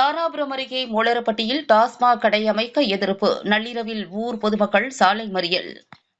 தாராபுரம் அருகே மூலரப்பட்டியில் டாஸ்மாக் கடை அமைக்க எதிர்ப்பு. நள்ளிரவில் ஊர் பொதுமக்கள் சாலை மறியல்.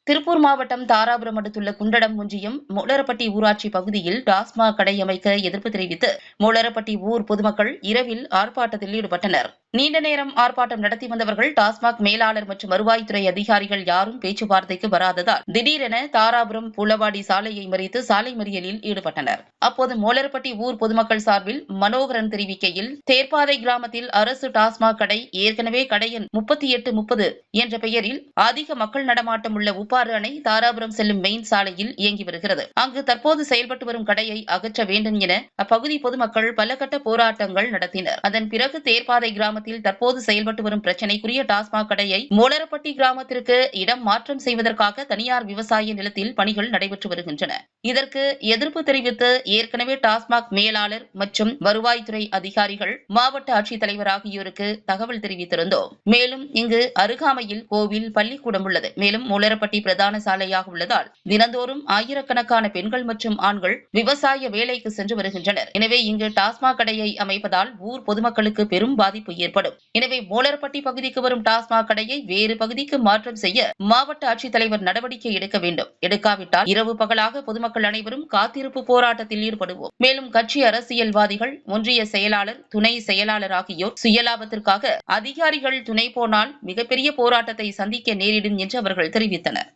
திருப்பூர் மாவட்டம் தாராபுரம் அடுத்துள்ள குண்டடம் ஒன்றியம் மூலரப்பட்டி ஊராட்சி பகுதியில் டாஸ்மாக் கடை அமைக்க எதிர்ப்பு தெரிவித்து மூலரப்பட்டி ஊர் பொதுமக்கள் இரவில் ஆர்ப்பாட்டத்தில் ஈடுபட்டனர். நீண்ட நேரம் ஆர்ப்பாட்டம் நடத்தி வந்தவர்கள் டாஸ்மாக் மேலாளர் மற்றும் வருவாய்த்துறை அதிகாரிகள் யாரும் பேச்சுவார்த்தைக்கு வராததால் திடீரென தாராபுரம் புலவாடி சாலையை மறித்து சாலை மறியலில் ஈடுபட்டனர். அப்போது மோலர்பட்டி ஊர் பொதுமக்கள் சார்பில் மனோகரன் தெரிவிக்கையில் தேர்ப்பாதை கிராமத்தில் அரசு டாஸ்மாக் கடை ஏற்கனவே கடையின் முப்பத்தி எட்டு முப்பது என்ற பெயரில் அதிக மக்கள் நடமாட்டம் உள்ள உப்பாறு அணை தாராபுரம் செல்லும் மெயின் சாலையில் இயங்கி வருகிறது. அங்கு தற்போது செயல்பட்டு வரும் கடையை அகற்ற வேண்டும் என அப்பகுதி பொதுமக்கள் பல கட்ட போராட்டங்கள் நடத்தினர். அதன் பிறகு தேர்ப்பாதை கிராம கிராமத்தில் தற்போது செயல்பட்டு வரும் பிரச்சினைக்குரிய டாஸ்மாக் கடையை மோலரப்பட்டி கிராமத்திற்கு இடம் மாற்றம் செய்வதற்காக தனியார் விவசாய நிலத்தில் பணிகள் நடைபெற்று வருகின்றன. இதற்கு எதிர்ப்பு தெரிவித்து ஏற்கனவே டாஸ்மாக் மேலாளர் மற்றும் வருவாய்த்துறை அதிகாரிகள் மாவட்ட ஆட்சித்தலைவர் ஆகியோருக்கு தகவல் தெரிவித்திருந்தோம். மேலும் இங்கு அருகாமையில் கோவில் பள்ளிக்கூடம் உள்ளது. மேலும் மூலரப்பட்டி பிரதான சாலையாக உள்ளதால் தினந்தோறும் ஆயிரக்கணக்கான பெண்கள் மற்றும் ஆண்கள் விவசாய வேலைக்கு சென்று வருகின்றனர். எனவே இங்கு டாஸ்மாக் கடையை அமைப்பதால் ஊர் பொதுமக்களுக்கு பெரும் பாதிப்பு ஏற்படும். எனவே மோலர்பட்டி பகுதிக்கு வரும் டாஸ்மாக் கடையை வேறு பகுதிக்கு மாற்றம் செய்ய மாவட்ட ஆட்சித்தலைவர் நடவடிக்கை எடுக்க வேண்டும். எடுக்காவிட்டால் இரவு பகலாக பொதுமக்கள் அனைவரும் காத்திருப்பு போராட்டத்தில் ஈடுபடுவோம். மேலும் கட்சி அரசியல்வாதிகள் ஒன்றிய செயலாளர் துணை செயலாளர் ஆகியோர் சுயலாபத்திற்காக அதிகாரிகள் துணை போனால் மிகப்பெரிய போராட்டத்தை சந்திக்க நேரிடும் என்று அவர்கள் தெரிவித்தனர்.